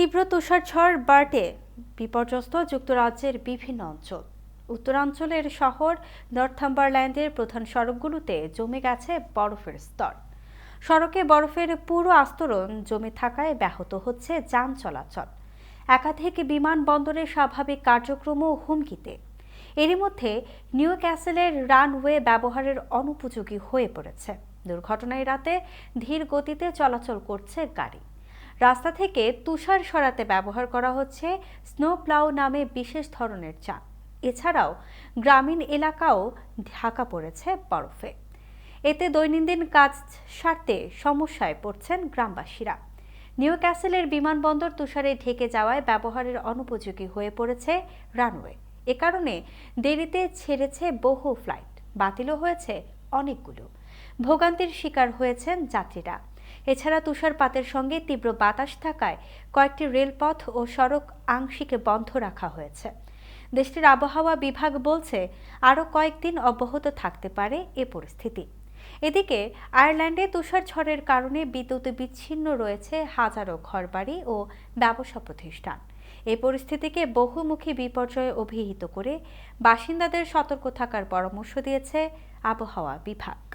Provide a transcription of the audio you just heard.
তীব্র তুষারঝড় বার্টে বিপর্যস্ত যুক্তরাজ্যের বিভিন্ন অঞ্চল। উত্তরাঞ্চলের শহর নর্থাম্বারল্যান্ডের প্রধান সড়কগুলোতে জমে গেছে বরফের স্তর। সড়কে বরফের পুরো আস্তরণ জমে থাকায় ব্যাহত হচ্ছে যান চলাচল। একাধিক বিমানবন্দরের স্বাভাবিক কার্যক্রমও হুমকিতে। এরই মধ্যে নিউ ক্যাসেলের রানওয়ে ব্যবহারের অনুপযোগী হয়ে পড়েছে। দুর্ঘটনায় রাতে ধীর গতিতে চলাচল করছে গাড়ি। রাস্তা থেকে তুষার সরাতে ব্যবহার করা হচ্ছে স্নো প্লাউ নামে বিশেষ ধরনের চান এছাড়াও গ্রামীণ এলাকাও ঢাকা পড়েছে বরফে। এতে দৈনন্দিন কাজ সারতে সমস্যায় পড়ছেন গ্রামবাসীরা। নিউ ক্যাসেলের বিমানবন্দর তুষারে ঢেকে যাওয়ায় ব্যবহারের অনুপযোগী হয়ে পড়েছে রানওয়ে। এ কারণে দেরিতে ছেড়েছে বহু ফ্লাইট, বাতিলও হয়েছে অনেকগুলো। ভোগান্তির শিকার হয়েছেন যাত্রীরা। এছাড়া তুষারপাতের সঙ্গে তীব্র বাতাস থাকায় কয়েকটি রেলপথ ও সড়ক আংশিক বন্ধ রাখা হয়েছে। দেশটির আবহাওয়া বিভাগ বলছে, আরও কয়েকদিন অব্যাহত থাকতে পারে এ পরিস্থিতি। এদিকে, আয়ারল্যান্ডে তুষার ঝড়ের কারণে বিদ্যুৎ বিচ্ছিন্ন রয়েছে হাজারো ঘরবাড়ি ও ব্যবসা প্রতিষ্ঠান। এই পরিস্থিতিকে বহুমুখী বিপর্যয়ে অভিহিত করে বাসিন্দাদের সতর্ক থাকার পরামর্শ দিয়েছে আবহাওয়া বিভাগ।